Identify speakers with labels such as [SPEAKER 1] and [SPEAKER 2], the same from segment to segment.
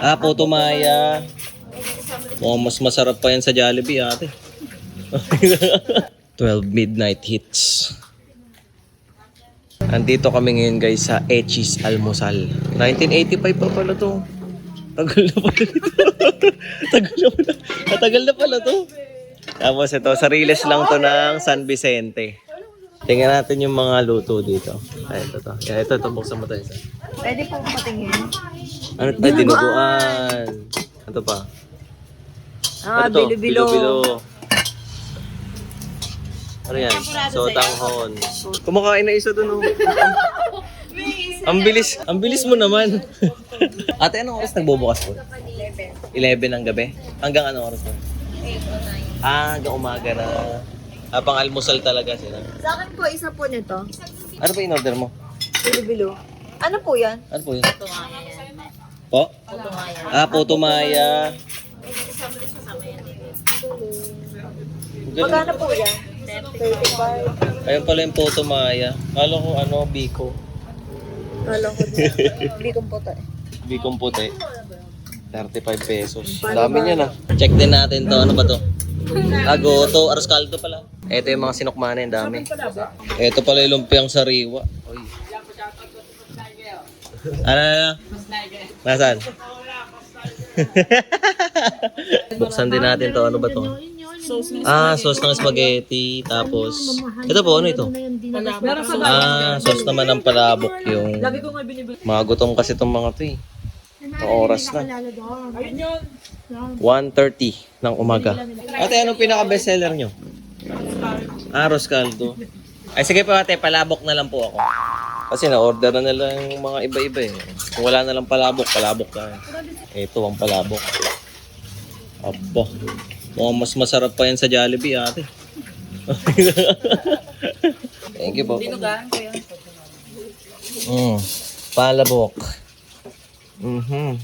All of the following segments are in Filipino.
[SPEAKER 1] Ah, Puto Maya. Mukhang mas masarap pa yan sa Jollibee, ate. 12 midnight hits. Andito kami ngayon guys sa Echis Almusal. 1985 pa pala to. Tagal na pala ito. Tagal na pala. Matagal na pala to. Tapos ito, sariles lang to ng San Vicente. Tingnan natin yung mga luto dito. Ay, ito to. Yan, ito, ito. Buksan mo tayo.
[SPEAKER 2] Pwede po patingin.
[SPEAKER 1] Ano? Ay, dinuguan. Ano pa?
[SPEAKER 2] Ah,
[SPEAKER 1] Ano to?
[SPEAKER 2] bilo-bilo.
[SPEAKER 1] Bilo-bilo. Ano yan? Sotanghon. Kumakain na isa dun, oh. ang bilis, ang bilis mo naman. Ate, anong oras nagbubukas po? 11 ng gabi? Hanggang anong oras po? Ah, hanggang umaga na. Ah, pang almusal talaga sila.
[SPEAKER 2] Sa akin po, isa po nito.
[SPEAKER 1] Ano ba in-order mo?
[SPEAKER 2] Bilo-bilo. Ano po yan?
[SPEAKER 1] Ano po yun? Po? Ah, Puto Maya. Ang galing.
[SPEAKER 2] Magkano po yan? 35.
[SPEAKER 1] Ayun pala yung Puto Maya. Kala ko ano, Biko.
[SPEAKER 2] Kala ko din. Hindi kong puto eh.
[SPEAKER 1] Bikong puti. 35 pesos. Ang Dami niya na. Check din natin to. Ano ba to? Agoto. Aros caldo pala. Ito yung mga sinukmana yung dami. Ito pala yung lumpiang sariwa. Uy. Ano na? Nasaan? Buksan din natin to. Ano ba to? Ah, sauce ng spaghetti. Tapos, ito po, ano ito? Ah, sauce naman ng palabok yung... Mga gutom kasi itong mga to eh. Oras na. 1.30 ng umaga. Ate, anong pinaka-bestseller nyo? Aros caldo. Ay, sige po ate, palabok na lang po ako. Kasi na-order na nila yung mga iba-iba eh. Kung wala na lang palabok, palabok na. Ito ang palabok. Aba. Mukhang mas masarap pa yan sa Jollibee ate. Thank you po. Mm. Palabok. Mhm.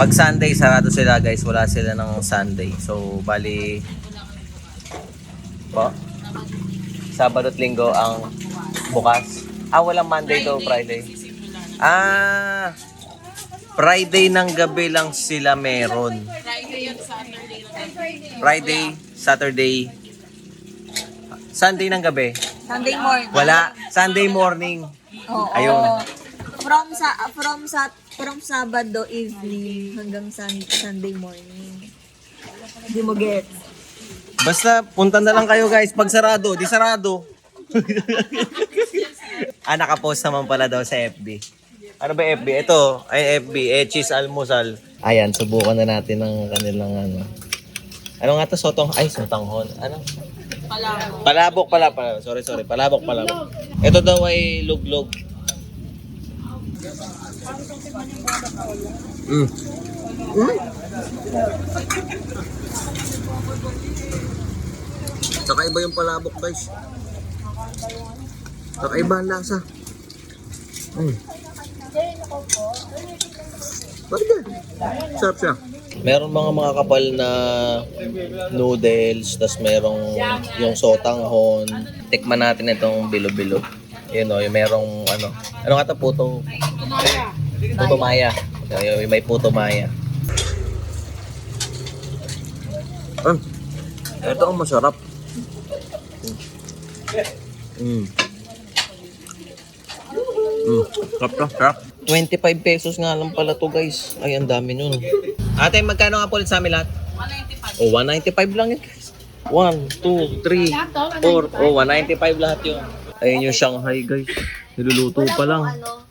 [SPEAKER 1] Pag Sunday, sarado sila guys. Wala sila ng Sunday. So, bali... Po? Sabado at Linggo ang bukas. Ah, walang Monday to Friday. Ah, Friday ng gabi lang sila meron. Friday, Saturday, Sunday ng gabi.
[SPEAKER 2] Sunday morning.
[SPEAKER 1] Wala. Sunday morning.
[SPEAKER 2] Oo.
[SPEAKER 1] Ayun.
[SPEAKER 2] From sa from sa from Sabado evening hanggang sun, Sunday morning. Hindi mo get.
[SPEAKER 1] Basta punta na lang kayo guys. Pag sarado, di sarado. Ah, nakapost naman pala daw sa FB. Ano ba FB? Ito, ay FB, Echis Almusal. Ayan, subukan na natin ng kanilang ano. Ano nga to? Sotong, ay, sotanghon. Ano? Palabok. Palabok pala, pala. Sorry, sorry. Palabok, palabok. Ito daw ay luglog. Mm. Kakaiba yung palabok, guys. Kakaiba ang lasa. Mm. Bakit yan? Sarap siya. Meron mga mga kapal na noodles, tas merong yung sotanghon. Tikman natin itong bilo-bilo. Yun o, yung merong ano. Ano nga ito? Puto. Puto maya. Yung may puto maya. Ah, ito ang masarap. Mm. Mm. Sarap sarap. 25 pesos nga lang pala to guys. Ay, ang dami nun. Ate, magkano nga po ulit sa amin lahat? 195. Oh, 195 lang yun guys. 1, 2, 3, 4. Oh, 195 lahat yun. Ayun yung Shanghai guys. Niluluto pa lang.
[SPEAKER 2] Ano?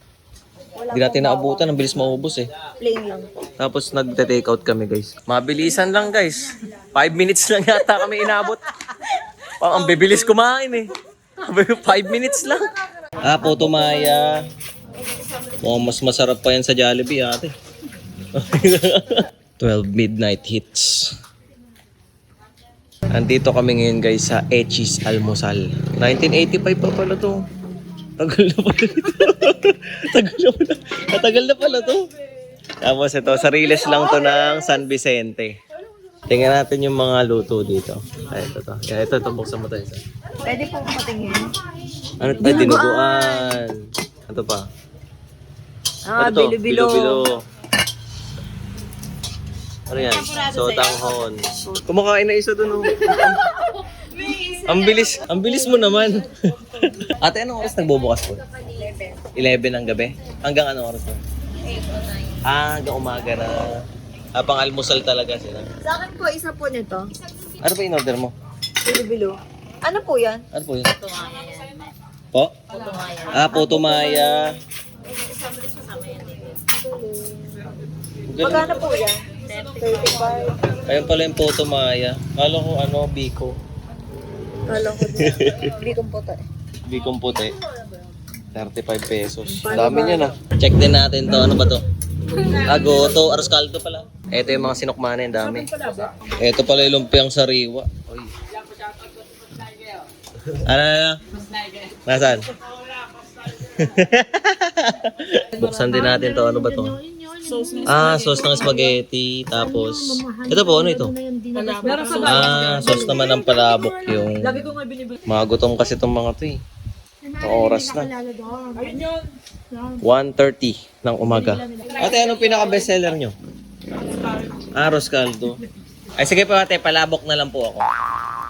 [SPEAKER 1] Hindi natin naabutan. Ang bilis maubos eh.
[SPEAKER 2] Plain lang po.
[SPEAKER 1] Tapos nagte-take out kami guys. Mabilisan lang guys. 5 minutes lang yata kami inabot. Pang ang bibilis kumain eh. 5 minutes lang. Ah, Puto Maya. Mukhang mas masarap pa yan sa Jollibee ate. 12 midnight hits. Andito kami ngayon guys sa Echis Almusal. 1985 pa pala to. Tagal na pala ito. Tagal na pala. Matagal na pala to. Tapos ito, sariles lang to ng San Vicente. Tingnan natin yung mga luto dito. Ay, ito to. Yan, ito, ito, buksan mo tayo.
[SPEAKER 2] Pwede po patingin.
[SPEAKER 1] Ano, ay, dinuguan. Ano pa?
[SPEAKER 2] Ah,
[SPEAKER 1] Ano
[SPEAKER 2] bilo-bilo.
[SPEAKER 1] Bilo-bilo. Ano yan? Sotanghon. Kumakain na isa dun, oh. ang bilis, ang bilis mo naman. Ate, anong oras nagbubukas po? 11. 11 ng gabi? Hanggang anong oras po? 8 Ah, hanggang umaga na. Ah, pang almusal talaga sila.
[SPEAKER 2] Sa akin po, isa po nito.
[SPEAKER 1] Ano pa in-order mo?
[SPEAKER 2] Bilo-bilo. Ano po yan?
[SPEAKER 1] Ano po yun? Po? Ah, Puto Maya. Galing.
[SPEAKER 2] Magkano po yan? 35.
[SPEAKER 1] Ayun pala yung Puto Maya. Kala ko ano, Biko.
[SPEAKER 2] Kala ko din. Hindi kong puto eh.
[SPEAKER 1] Bikong puti. 35 pesos. Ang dami niya na. Check din natin to. Ano ba to? Ago, to. Aros caldo pala. Ito yung mga sinukmana yung dami. Ito pala yung lumpiang sariwa. Uy. Ano na? Nasaan? Buksan din natin to. Ano ba to? Ah, sauce ng spaghetti. Tapos, ito po, ano ito? Ah, sauce naman ng palabok yung... Mga gutom kasi itong mga to eh. Ang oras na. 1.30 ng umaga. Ate, anong pinaka-bestseller nyo? Aros caldo. Ay, sige pa ate, palabok na lang po ako.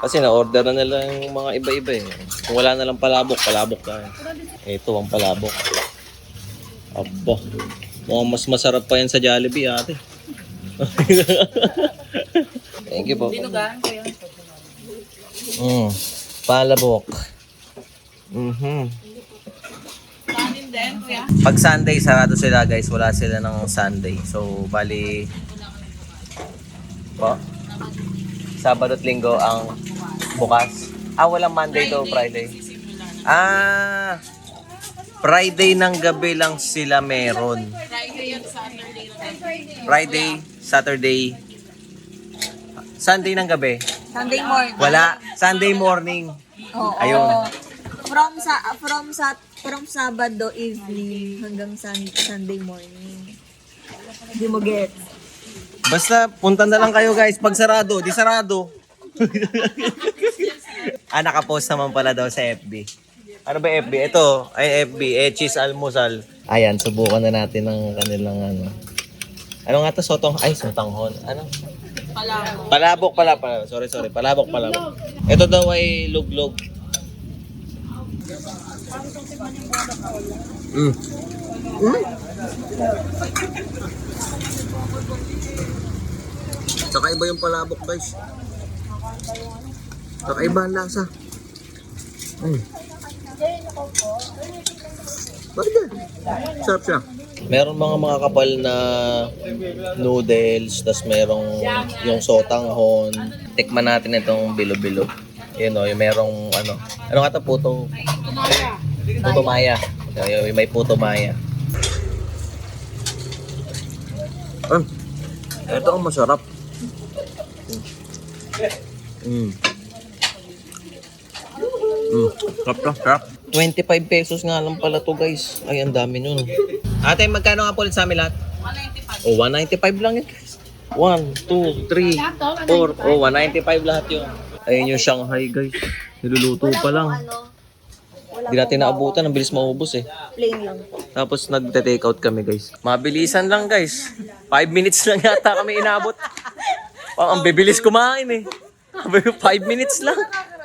[SPEAKER 1] Kasi na-order na nila yung mga iba-iba eh. Kung wala na lang palabok, palabok na. Ito ang palabok. Aba. Mukhang mas masarap pa yan sa Jollibee ate. Thank you po. Mm. Palabok. Mhm. Pag Sunday, sarado sila guys. Wala sila ng Sunday. So, bali... Po? Sabado at Linggo ang bukas. Ah, walang Monday to Friday. Ah, Friday ng gabi lang sila meron. Friday, Saturday, Sunday ng gabi.
[SPEAKER 2] Sunday morning.
[SPEAKER 1] Wala. Sunday morning.
[SPEAKER 2] Oo.
[SPEAKER 1] Ayun.
[SPEAKER 2] From sa from sa from Sabado evening hanggang sun, Sunday morning. Hindi mo get.
[SPEAKER 1] Basta punta na lang kayo guys. Pag sarado, di sarado. ah, nakapost naman pala daw sa FB. Ano ba FB? Ito, ay FB, Echis Almusal. Ayan, subukan na natin ng kanilang ano. Ano nga to? Sotong, ay, sotanghon. Ano? Palabok. Palabok pala, pala. Sorry, sorry. Palabok, palabok. Ito daw ay luglog. Mm. Mm. Kakaiba yung palabok, guys. Kakaiba ang lasa. Mm. Yan? Sarap siya. Meron mga mga kapal na noodles, tas merong yung sotanghon. Tikman natin itong bilo-bilo. Yun o, yung merong ano. Ano nga ito? Puto. Puto maya. Yung yung may puto maya. Ah, ito ang masarap. Mm. Mm. Sarap to, sarap. 25 pesos nga lang pala to guys. Ay, ang dami nun. Ate, magkano nga po ulit sa amin lahat? 195. Oh, 195 lang yun guys. 1, 2, 3, 4. Oh, 195 lahat yun. Ayun yung Shanghai guys. Niluluto pa lang.
[SPEAKER 2] Ano,
[SPEAKER 1] Hindi natin naabutan. Ang bilis maubos eh.
[SPEAKER 2] plain lang po.
[SPEAKER 1] Tapos nagte-take out kami guys. Mabilisan lang guys. 5 minutes lang yata kami inabot. Ang bibilis kumain eh. 5 minutes lang.